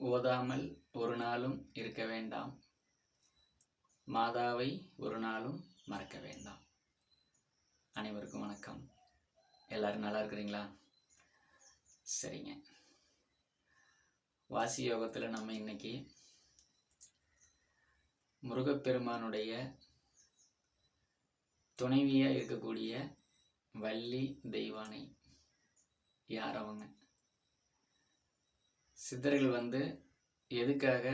ஓதாமல் ஒரு நாளும் இருக்க வேண்டாம். மாதாவை ஒரு நாளும் மறக்க வேண்டாம். அனைவருக்கும் வணக்கம். எல்லாரும் நல்லா இருக்கிறீங்களா? சரிங்க. வாசி யோகத்தில் நம்ம இன்னைக்கு முருகப்பெருமானுடைய துணைவியாக இருக்கக்கூடிய வள்ளி தெய்வானை யார் அவங்க? சித்தர்கள் வந்து எதுக்காக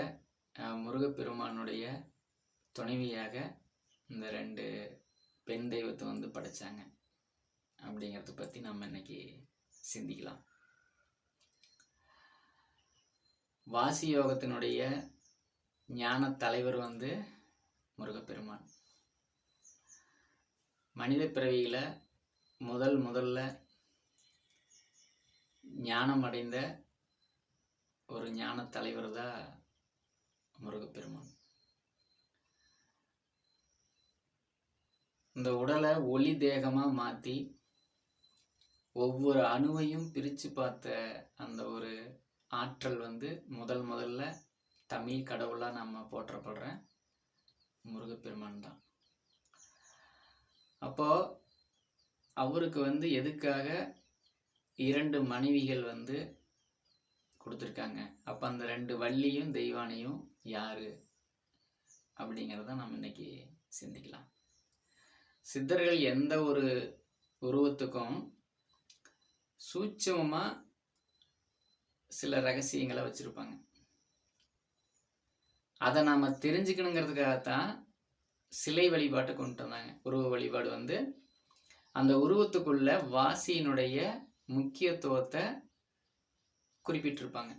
முருகப்பெருமானுடைய துணைவியாக இந்த ரெண்டு பெண் தெய்வத்தை வந்து படைச்சாங்க? அப்படிங்கிறத பற்றி நம்ம இன்னைக்கு சிந்திக்கலாம். வாசி யோகத்தினுடைய ஞான தலைவர் வந்து முருகப்பெருமான். மனித பிறவியில் முதல் முதல்ல ஞானம் அடைந்த ஞான தலைவர் தான் முருகப்பெருமான். இந்த உடலை ஒளி தேகமாக மாற்றி ஒவ்வொரு அணுவையும் பிரித்து பார்த்த அந்த ஒரு ஆற்றல் வந்து முதல் முதல்ல தமிழ் கடவுளாக நம்ம போற்றப்படுற முருகப்பெருமான் தான். அப்போ அவருக்கு வந்து எதுக்காக இரண்டு மனைவிகள் வந்து கொடுத்துருக்காங்க. அப்போ அந்த ரெண்டு வள்ளியும் தெய்வானையும் யாரு? அப்படிங்கிறத நம்ம இன்னைக்கு சிந்திக்கலாம். சித்தர்கள் எந்த ஒரு உருவத்துக்கும் சூட்சமமாக சில ரகசியங்களை வச்சுருப்பாங்க. அதை நாம் தெரிஞ்சுக்கணுங்கிறதுக்காகத்தான் சிலை வழிபாட்டை கொண்டு வந்தாங்க. உருவ வழிபாடு வந்து அந்த உருவத்துக்குள்ள வாசியினுடைய முக்கியத்துவத்தை குறிப்பிட்டிருப்பாங்க.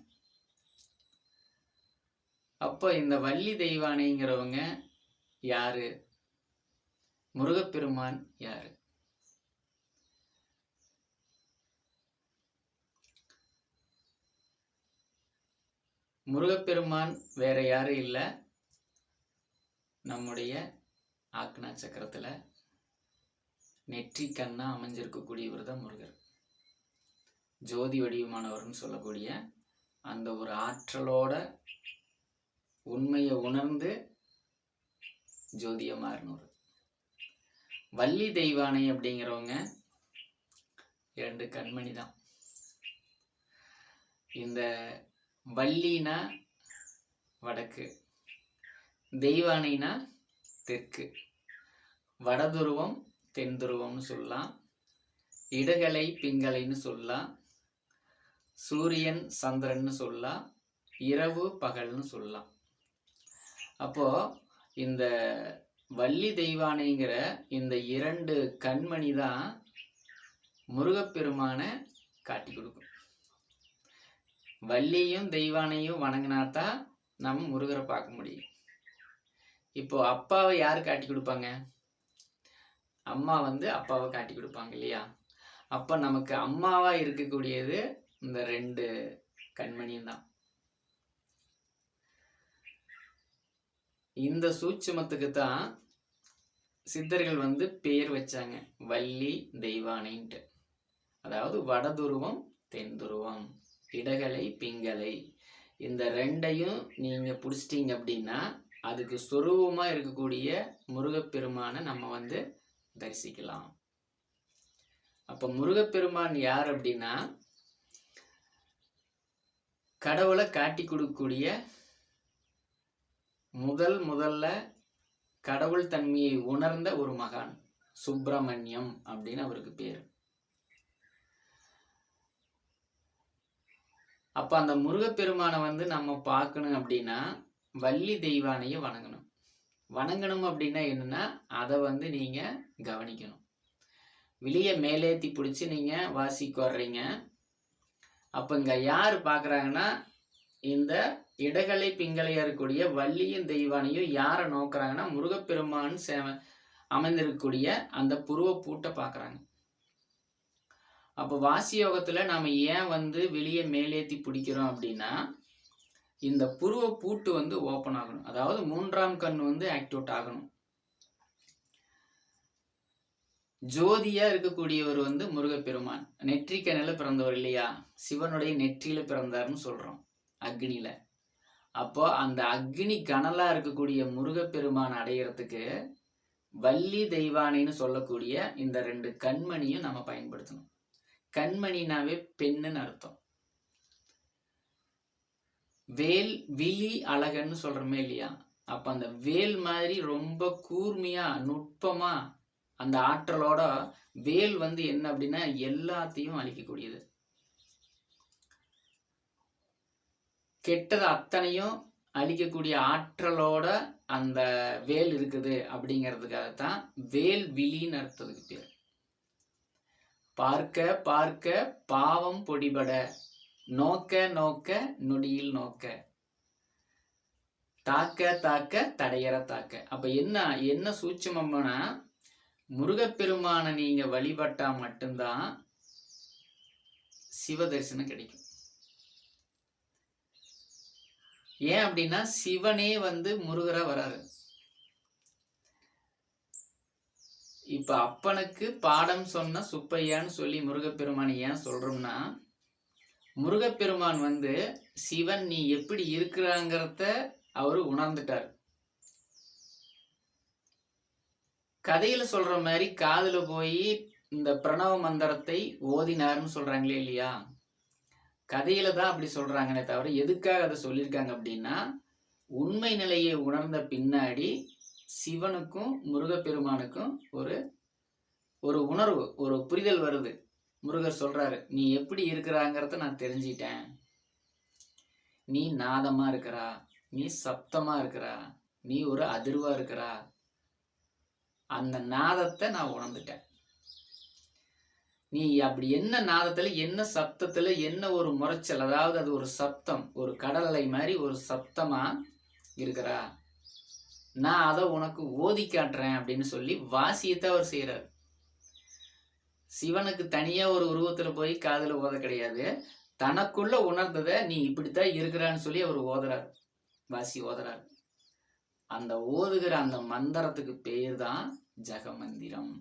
அப்போ இந்த வள்ளி தெய்வானைங்கிறவங்க யாரு? முருகப்பெருமான் யாரு? முருகப்பெருமான் வேற யாரும் இல்லை? நம்முடைய ஆக்னா சக்கரத்தில் நெற்றி கண்ணா அமைஞ்சிருக்கக்கூடியவர் தான் முருகர். ஜோதி வடிவமானவர்னு சொல்லக்கூடிய அந்த ஒரு ஆற்றலோட உண்மையை உணர்ந்து ஜோதியை மாறினவர் வள்ளி தெய்வானை அப்படிங்கிறவங்க இரண்டு கண்மணி தான். இந்த வள்ளினா வடக்கு தெய்வானைனா தெற்கு வடதுருவம் தென் துருவம்னு சொல்லலாம் இடகலை பிங்கலைன்னு சொல்லலாம் சூரியன் சந்திரன்னு சொல்லலாம் இரவு பகல்னு சொல்லலாம் அப்போ இந்த வள்ளி தெய்வானைங்கிற இந்த இரண்டு கண்மணி தான் முருகப்பெருமானை காட்டி கொடுக்கும். வள்ளியும் தெய்வானையும் வணங்கினாதான் நம்ம முருகரை பார்க்க முடியும். இப்போ அப்பாவை யார் காட்டி கொடுப்பாங்க? அம்மா வந்து அப்பாவை காட்டி கொடுப்பாங்க இல்லையா? அப்போ நமக்கு அம்மாவா இருக்கக்கூடியது இந்த ரெண்டு கண்மணியும் தான். இந்த சூட்சமத்துக்கு தான் சித்தர்கள் வந்து பேர் வச்சாங்க. வள்ளி தெய்வானைன்ட்டு. அதாவது வடதுருவம் தென் துருவம் இடகலை பிங்கலை. இந்த ரெண்டையும் நீங்க பிடிச்சிட்டிங்க அப்படின்னா அதுக்கு சொரூபமாக இருக்கக்கூடிய முருகப்பெருமானை நம்ம வந்து தரிசிக்கலாம். அப்போ முருகப்பெருமான் யார் அப்படின்னா கடவுளை காட்டி கொடுக்கக்கூடிய முதல் முதல்ல கடவுள் தன்மையை உணர்ந்த ஒரு மகான் சுப்பிரமணியம் அப்படின்னு அவருக்கு பேர். அப்ப அந்த முருகப்பெருமானை வந்து நம்ம பார்க்கணும் அப்படின்னா வள்ளி தெய்வானையை வணங்கணும். வணங்கணும் அப்படின்னா என்னன்னா அதை வந்து நீங்க கவனிக்கணும். வெளியே மேலேத்தி பிடிச்சி நீங்க வாசிக்கு வர்றீங்க. அப்போ இங்கே யார் பார்க்குறாங்கன்னா இந்த இடகலை பிங்கலையா இருக்கக்கூடிய வள்ளியும் தெய்வானையும் யாரை நோக்குறாங்கன்னா முருகப்பெருமான் சே- அமைந்திருக்கக்கூடிய அந்த புருவ பூட்டை பார்க்குறாங்க அப்போ வாசி யோகத்தில் நாம் ஏன் வந்து வெளியே மேலேத்தி பிடிக்கிறோம் அப்படின்னா இந்த புருவ பூட்டு வந்து ஓப்பன் ஆகணும். அதாவது மூன்றாம் கண் வந்து ஆக்டிவேட் ஆகணும். ஜோதியா இருக்கக்கூடியவர் வந்து முருகப்பெருமான். நெற்றிக்கண்ணில பிறந்தவர் இல்லையா? சிவனுடைய நெற்றியில பிறந்தார்னு சொல்றோம் அக்னியில. அப்போ அந்த அக்னி கனலா இருக்கக்கூடிய முருகப்பெருமான் அடையிறதுக்கு வள்ளி தெய்வானைன்னு சொல்லக்கூடிய இந்த ரெண்டு கண்மணியும் நம்ம பயன்படுத்தணும். கண்மணினாவே பெண்ணுன்னு அர்த்தம். வேல் விழி அழகன்னு சொல்றோமே இல்லையா? அப்ப அந்த வேல் மாதிரி ரொம்ப கூர்மையா நுட்பமா அந்த ஆற்றலோட வேல் வந்து என்ன அப்படின்னா எல்லாத்தையும் அழிக்கக்கூடியது. கெட்டது அத்தனையும் அழிக்கக்கூடிய ஆற்றலோட அந்த வேல் இருக்குது அப்படிங்கிறதுக்காகத்தான் வேல் விழின்னு அர்த்தத்துக்கு பேர். பார்க்க பார்க்க பாவம் பொடிபட நோக்க நோக்க நொடியில் நோக்க. தாக்க தாக்க தடையற தாக்க. அப்ப என்ன என்ன சூட்சமம்னா முருகப்பெருமானை நீங்க வழிபட்டா மட்டும்தான் சிவ தரிசனம் கிடைக்கும். ஏன் அப்படின்னா சிவனே வந்து முருகரா வராரு. இப்ப அப்பனுக்கு பாடம் சொன்ன சுப்பையான்னு சொல்லி முருகப்பெருமான் ஏன் சொல்றோம்னா முருகப்பெருமான் வந்து சிவன் நீ எப்படி இருக்கிறாங்கிறத அவரு உணர்ந்துட்டார். கதையில சொல்ற மாதிரி காதுல போய் இந்த பிரணவ மந்திரத்தை ஓதினார்னு சொல்றாங்களே இல்லையா? கதையில தான் அப்படி சொல்றாங்களே தவிர எதுக்காக அதை சொல்லியிருக்காங்க அப்படின்னா உண்மை நிலையை உணர்ந்த பின்னாடி சிவனுக்கும் முருகப்பெருமானுக்கும் ஒரு ஒரு உணர்வு ஒரு புரிதல் வருது. முருகர் சொல்றாரு நீ எப்படி இருக்கிறாங்கிறத நான் தெரிஞ்சிட்டேன். நீ நாதமா இருக்கிறா நீ சப்தமா இருக்கிறா நீ ஒரு அதிர்வா இருக்கிறா அந்த நாதத்தை நான் உணர்ந்துட்டேன். நீ அப்படி என்ன நாதத்துல என்ன சப்தத்துல என்ன ஒரு முறைச்சல் அதாவது அது ஒரு சப்தம் ஒரு கடல் அலை மாதிரி ஒரு சப்தமா இருக்கிறா? நான் அதை உனக்கு ஓதி காட்டுறேன் அப்படின்னு சொல்லி வாசியத்தை அவர் செய்யறாரு சிவனுக்கு தனியா ஒரு உருவத்துல போய் காதுல ஓத கிடையாது. தனக்குள்ள உணர்ந்ததை நீ இப்படித்தான் இருக்கிறான்னு சொல்லி அவர் ஓதுறார். வாசி ஓதுறார். அந்த ஓதுகிற அந்த மந்திரத்துக்கு பேர் தான் ஜெகமந்திரம்.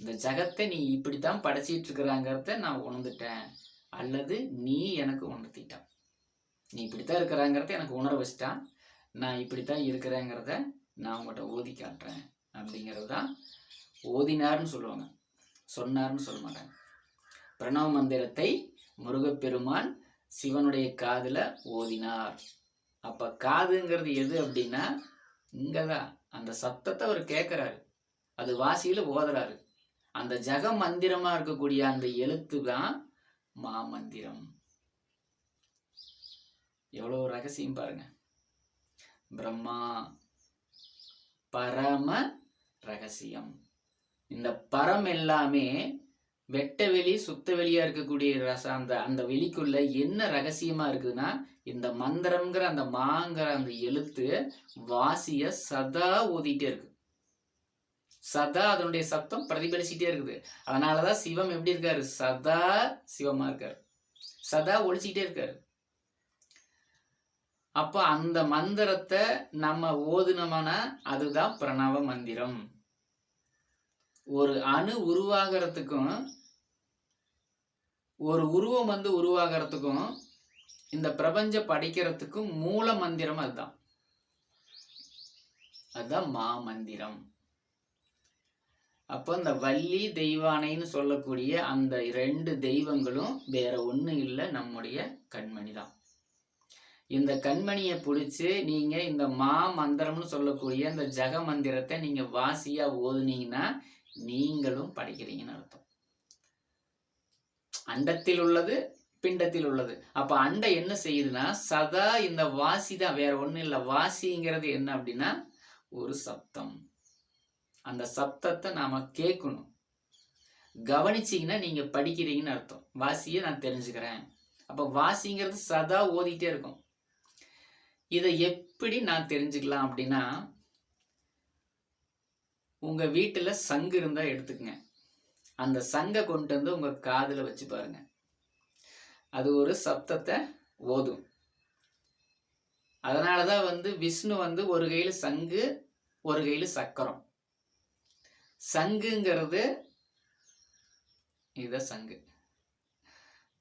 இந்த ஜகத்தை நீ இப்படித்தான் படைச்சிட்டு இருக்கிறாங்கிறத நான் உணர்ந்துட்டேன். அல்லது நீ எனக்கு உணர்த்திட்டான் நீ இப்படித்தான் இருக்கிறாங்கிறத எனக்கு உணர வச்சிட்டான் நான் இப்படித்தான் இருக்கிறேங்கிறத நான் உங்கள்கிட்ட ஓதி காட்டுறேன். அப்படிங்கிறது தான் ஓதினார்னு சொல்லுவாங்க. சொன்னார்னு சொல்ல மாட்டாங்க. பிரணவ மந்திரத்தை முருகப்பெருமான் சிவனுடைய காதுல ஓதினார். அப்போ காதுங்கிறது எது அப்படின்னா இங்கதான். அந்த சத்தத்தை அவர் கேட்கிறாரு அது வாசியில ஓதுறாரு. அந்த ஜக மந்திரமா இருக்கக்கூடிய அந்த எழுத்து தான் மாமந்திரம். எவ்வளவு ரகசியம் பாருங்க. பிரம்மா பரம ரகசியம். இந்த பரம் எல்லாமே வெட்ட வெளி சுத்த வெளியா இருக்கக்கூடிய ரச அந்த அந்த வெளிக்குள்ள என்ன ரகசியமா இருக்குதுன்னா இந்த மந்திரம்ங்கிற அந்த மாங்கிற அந்த எழுத்து வாசிய சதா ஓதிட்டே இருக்கு. சதா அதனுடைய சத்தம் பிரதிபலிச்சுட்டே இருக்குது. அதனாலதான் சிவம் எப்படி இருக்காரு? சதா சிவமா இருக்காரு. சதா ஒழிச்சுக்கிட்டே இருக்காரு. அப்ப அந்த மந்திரத்தை நம்ம ஓதுனோம்னா அதுதான் பிரணவ மந்திரம். ஒரு அணு உருவாகிறதுக்கும் ஒரு உருவம் வந்து உருவாகிறதுக்கும் இந்த பிரபஞ்ச படைக்கிறதுக்கும் மூல மந்திரம் அதுதான். அதுதான் மா மந்திரம். அப்போ இந்த வள்ளி தெய்வானைன்னு சொல்லக்கூடிய அந்த ரெண்டு தெய்வங்களும் வேற ஒன்றும் இல்லை நம்முடைய கண்மணி தான். இந்த கண்மணியை பிடிச்சி நீங்கள் இந்த மா மந்திரம்னு சொல்லக்கூடிய இந்த ஜக மந்திரத்தை நீங்கள் வாசியாக ஓதுனீங்கன்னா நீங்களும் படிக்கிறீங்கன்னு அர்த்தம். அண்டத்தில் உள்ளது பிண்டத்தில் உள்ளது. அப்ப அண்டை என்ன செய்யுதுன்னா சதா இந்த வாசி தான் வேற ஒண்ணும் இல்லை. வாசிங்கிறது என்ன அப்படின்னா ஒரு சப்தம். அந்த சப்தத்தை நாம கேட்கணும். கவனிச்சீங்கன்னா நீங்க படிக்கிறீங்கன்னு அர்த்தம். வாசியை நான் தெரிஞ்சுக்கிறேன். அப்ப வாசிங்கிறது சதா ஓதிட்டே இருக்கும். இதை எப்படி நான் தெரிஞ்சுக்கலாம் அப்படின்னா உங்க வீட்டுல சங்கு இருந்தா எடுத்துக்கங்க. அந்த சங்கை கொண்டு வந்து உங்க காதில் வச்சு பாருங்க. அது ஒரு சப்தத்தை ஓதும். அதனாலதான் வந்து விஷ்ணு வந்து ஒரு கையில் சங்கு ஒரு கையில் சக்கரம். சங்குங்கிறது இத சங்கு.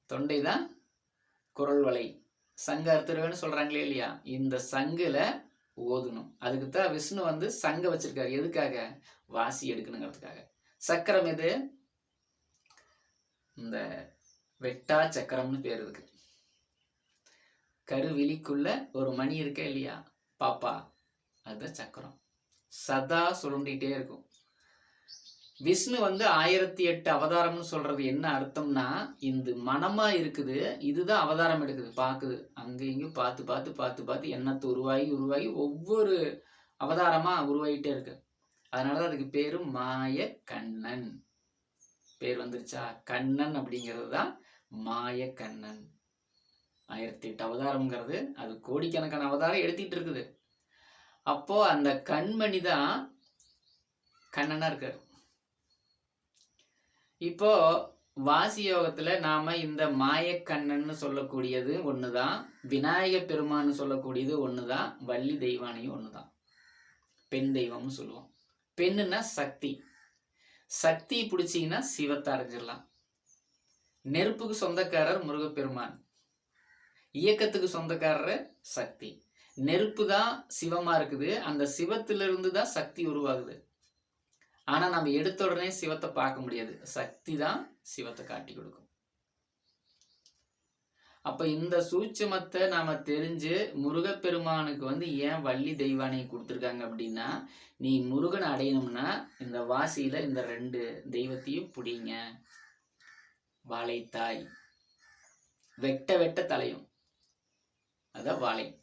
தொண்டை தான் குரல் வலை. சங்க அறுத்துருவேன்னு சொல்றாங்களே இல்லையா? இந்த சங்குல ஓதணும். அதுக்கு தான் விஷ்ணு வந்து சங்க வச்சிருக்காரு. எதுக்காக? வாசி எடுக்கணுங்கிறதுக்காக. சக்கரம் எது? இந்த வெட்டா சக்கரம்னு பேர் இருக்கு. கருவிழிக்குள்ள ஒரு மணி இருக்கே இல்லையா? பாப்பா அதுதான் சக்கரம். சதா சுருண்டிகிட்டே இருக்கும். விஷ்ணு வந்து ஆயிரத்தி எட்டு அவதாரம்னு சொல்றது என்ன அர்த்தம்னா இந்த மனமா இருக்குது இதுதான் அவதாரம் எடுக்குது பார்க்குது அங்கேயும் இங்கேயும் பார்த்து பார்த்து பார்த்து பார்த்து எண்ணத்தை உருவாகி உருவாகி ஒவ்வொரு அவதாரமா உருவாகிட்டே இருக்கு. அதனாலதான் அதுக்கு பேரு மாய கண்ணன் பேர் வந்துருச்சா? கண்ணன் அப்படிங்கிறது தான் மாய கண்ணன். ஆயிரத்தி எட்டு அவதாரம்ங்கிறது அது கோடிக்கணக்கான அவதாரம் எடுத்துட்டு இருக்குது. அப்போ அந்த கண்மணி தான் கண்ணனா இருக்கார். இப்போ வாசி யோகத்துல நாம இந்த மாயக்கண்ணன்னு சொல்லக்கூடியது ஒண்ணுதான் விநாயக பெருமான்னு சொல்லக்கூடியது ஒண்ணுதான் வள்ளி தெய்வானையும் ஒண்ணுதான். பெண் தெய்வம்னு சொல்லுவோம். பெண்ணுன்னா சக்தி. சக்தி பிடிச்சிங்கன்னா சிவத்தை அடைஞ்சிடலாம். நெருப்புக்கு சொந்தக்காரர் முருகப்பெருமான். இயக்கத்துக்கு சொந்தக்காரர் சக்தி. நெருப்பு தான் சிவமா இருக்குது. அந்த சிவத்திலிருந்து தான் சக்தி உருவாகுது. ஆனா நம்ம எடுத்த உடனே சிவத்தை பார்க்க முடியாது. சக்தி தான் சிவத்தை காட்டி கொடுக்கும். அப்ப இந்த சூட்சமத்தை நாம தெரிஞ்சு முருகப்பெருமானுக்கு வந்து ஏன் வள்ளி தெய்வானை கொடுத்துருக்காங்க அப்படின்னா நீ முருகனை அடையணும்னா இந்த வாசியில இந்த ரெண்டு தெய்வத்தையும் பிடிங்க. வாழைத்தாய். வெட்ட வெட்ட தலையும். அதான் வாழை.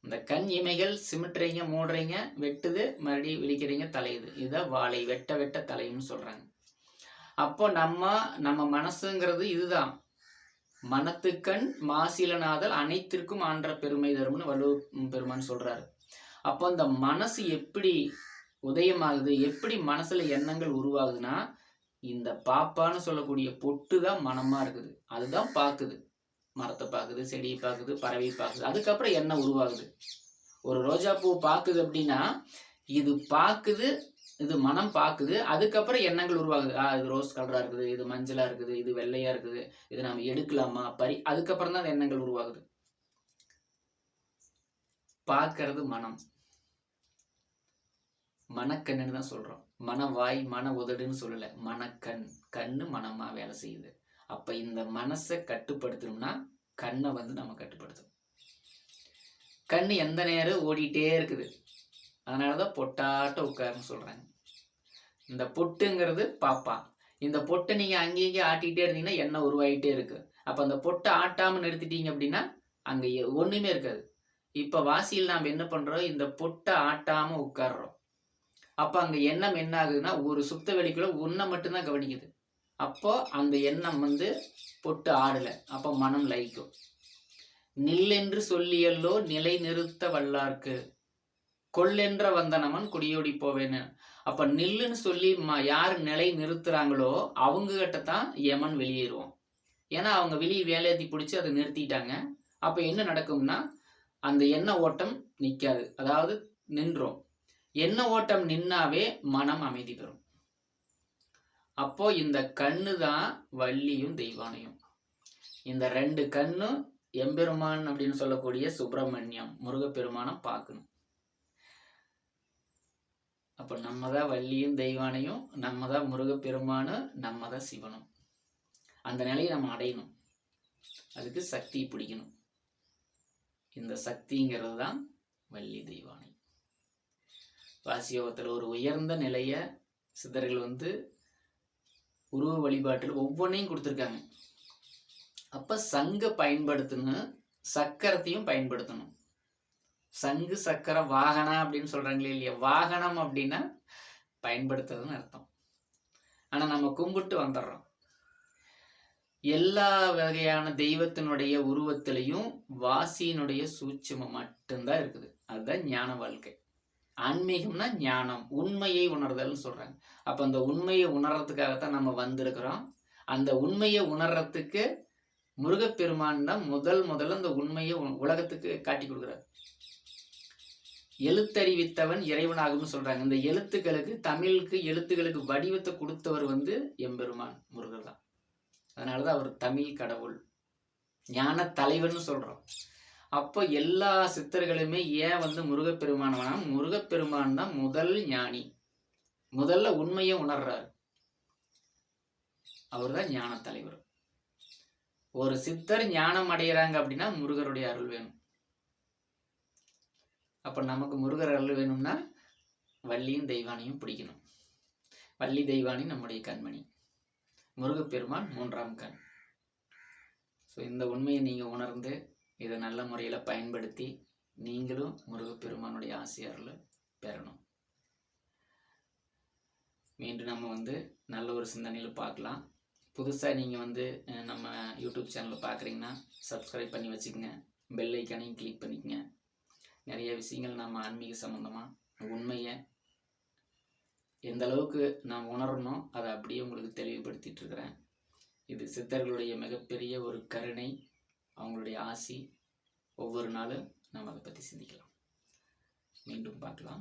இந்த கண் இமைகள் சிமிட்டுறீங்க மூடுறீங்க வெட்டுது மறுபடியும் விழிக்கிறீங்க தலையுது. இதுதான் வாழை வெட்ட வெட்ட தலையும்னு சொல்றாங்க. அப்போ நம்ம நம்ம மனசுங்கிறது இதுதான். மனத்துக்கண் மாசிலனாதல் அனைத்திற்கும் ஆன்ற பெருமை தரும்னு வல்லு பெருமான் சொல்றாரு. அப்போ அந்த மனசு எப்படி உதயமாகுது எப்படி மனசுல எண்ணங்கள் உருவாகுதுன்னா இந்த பாப்பான்னு சொல்லக்கூடிய பொட்டு தான் மனமா இருக்குது. அதுதான் பார்க்குது மரத்தை பார்க்குது செடியை பார்க்குது பறவை பார்க்குது அதுக்கப்புறம் எண்ணம் உருவாகுது. ஒரு ரோஜா பூ பார்க்குது அப்படின்னா இது பார்க்குது இது மனம் பார்க்குது அதுக்கப்புறம் எண்ணங்கள் உருவாகுது. ஆ இது ரோஸ் கலரா இருக்குது இது மஞ்சளா இருக்குது இது வெள்ளையா இருக்குது இது நாம எடுக்கலாமா? பறி அதுக்கப்புறம் தான் அந்த எண்ணங்கள் உருவாகுது. பார்க்கறது மனம். மனக்கண்ணுன்னு தான் சொல்கிறோம் மனவாய் மன உதடுன்னு சொல்லல. மனக்கண். கண்ணு மனமா வேலை செய்யுது. அப்ப இந்த மனசை கட்டுப்படுத்தணும்னா கண்ணை வந்து நம்ம கட்டுப்படுத்தணும். கண்ணு எந்த நேரம் ஓடிட்டே இருக்குது. அதனாலதான் பொட்டாட்ட உட்காருன்னு சொல்றாங்க. இந்த பொட்டுங்கிறது பாப்பா. இந்த பொட்டை நீங்கள் அங்கேயும் இங்கே ஆட்டிகிட்டே இருந்தீங்கன்னா எண்ணெய் உருவாகிட்டே இருக்குது அப்போ அந்த பொட்டை ஆட்டாமல் நிறுத்திட்டீங்க அப்படின்னா அங்கே ஒன்றுமே இருக்காது. இப்போ வாசியில் நாம் என்ன பண்ணுறோம் இந்த பொட்டை ஆட்டாமல் உட்கார்றோம். அப்போ அங்கே எண்ணம் என்ன ஆகுதுன்னா ஒரு சுத்த வெளிக்குள்ள ஒன்றை மட்டும்தான் கவனிக்குது. அப்போது அந்த எண்ணம் வந்து பொட்டு ஆடலை. அப்போ மனம் லயிக்கும். நில்லென்று சொல்லியல்லோ நிலை நிறுத்த வல்லார்க்கு. கொள்ளென்ற வந்தனமன் குடியோடி போவேன்னு. அப்ப நில்லுன்னு சொல்லி ம- யார் நிலை நிறுத்துறாங்களோ அவங்க கிட்ட தான் யமன் வெளியேறுவோம். ஏன்னா அவங்க வெளியே வேலையத்தி பிடிச்சி அதை நிறுத்திட்டாங்க. அப்ப என்ன நடக்கும்னா அந்த எண்ண ஓட்டம் நிற்காது அதாவது நின்றோம். எண்ண ஓட்டம் நின்னாவே மனம் அமைதி பெறும். அப்போ இந்த கண்ணு தான் வள்ளியும் தெய்வானையும். இந்த ரெண்டு கண்ணும் எம்பெருமான் அப்படின்னு சொல்லக்கூடிய சுப்பிரமணியம் முருகப்பெருமானம் பார்க்கணும். அப்போ நம்ம தான் வள்ளியும் தெய்வானையும் நம்ம தான் முருகப்பெருமானும் நம்ம தான் சிவனும். அந்த நிலையை நம்ம அடையணும். அதுக்கு சக்தி பிடிக்கணும். இந்த சக்திங்கிறது தான் வள்ளி தெய்வானை. வாசியோகத்தில் ஒரு உயர்ந்த நிலையை சித்தர்கள் வந்து உருவ வழிபாட்டில் ஒவ்வொன்றையும் கொடுத்துருக்காங்க. அப்போ சங்க பயன்படுத்தணும் சக்கரத்தையும் பயன்படுத்தணும். சங்கு சக்கர வாகனா அப்படின்னு சொல்றாங்களே இல்லையா? வாகனம் அப்படின்னா பயன்படுத்துறதுன்னு அர்த்தம். ஆனா நம்ம கும்பிட்டு வந்துடுறோம். எல்லா வகையான தெய்வத்தினுடைய உருவத்திலையும் வாசியினுடைய சூட்சுமம் மட்டும்தான் இருக்குது. அதுதான் ஞான வாழ்க்கை. ஆன்மீகம்னா ஞானம் உண்மையை உணர்தல்னு சொல்றாங்க. அப்ப அந்த உண்மையை உணர்றதுக்காகத்தான் நம்ம வந்திருக்கிறோம். அந்த உண்மையை உணர்றதுக்கு முருகப்பெருமான் தான் முதல் முதல்ல அந்த உண்மையை உலகத்துக்கு காட்டி கொடுக்குறாரு. எழுத்தறிவித்தவன் இறைவனாகும்னு சொல்றாங்க. இந்த எழுத்துக்களுக்கு தமிழுக்கு எழுத்துக்களுக்கு வடிவத்தை கொடுத்தவர் வந்து எம்பெருமான் முருகர் தான். அதனாலதான் அவர் தமிழ் கடவுள் ஞான தலைவர்னு சொல்கிறோம் அப்போ எல்லா சித்தர்களுமே ஏன் வந்து முருகப்பெருமானவனா? முருகப்பெருமான் தான் முதல் ஞானி. முதல்ல உண்மையை உணர்றாரு. அவர் தான் ஞான தலைவர். ஒரு சித்தர் ஞானம் அடைகிறாங்க அப்படின்னா முருகருடைய அருள் வேணும். அப்போ நமக்கு முருகர் அருள் வேணும்னா வள்ளியும் தெய்வானையும் பிடிக்கணும். வள்ளி தெய்வானி நம்முடைய கண்மணி. முருகப்பெருமான் மூன்றாம் கண். ஸோ இந்த உண்மையை நீங்கள் உணர்ந்து இதை நல்ல முறையில் பயன்படுத்தி நீங்களும் முருகப்பெருமானுடைய ஆசையாரில் பெறணும். மீண்டும் நம்ம வந்து நல்ல ஒரு சிந்தனையில் பார்க்கலாம். புதுசாக நீங்கள் வந்து நம்ம யூடியூப் சேனலில் பார்க்குறீங்கன்னா சப்ஸ்கிரைப் பண்ணி வச்சுக்கோங்க. பெல் ஐக்கானையும் கிளிக் பண்ணிக்கங்க. நிறைய விஷயங்கள் நம்ம ஆன்மீக சம்மந்தமாக உண்மையை எந்த அளவுக்கு நான் உணரணும் அதை அப்படியே உங்களுக்கு தெளிவுபடுத்திட்டு இருக்கிறேன். இது சித்தர்களுடைய மிகப்பெரிய ஒரு கருணை அவங்களுடைய ஆசி. ஒவ்வொரு நாளும் நம்ம அதை பற்றி சிந்திக்கலாம். மீண்டும் பார்க்கலாம்.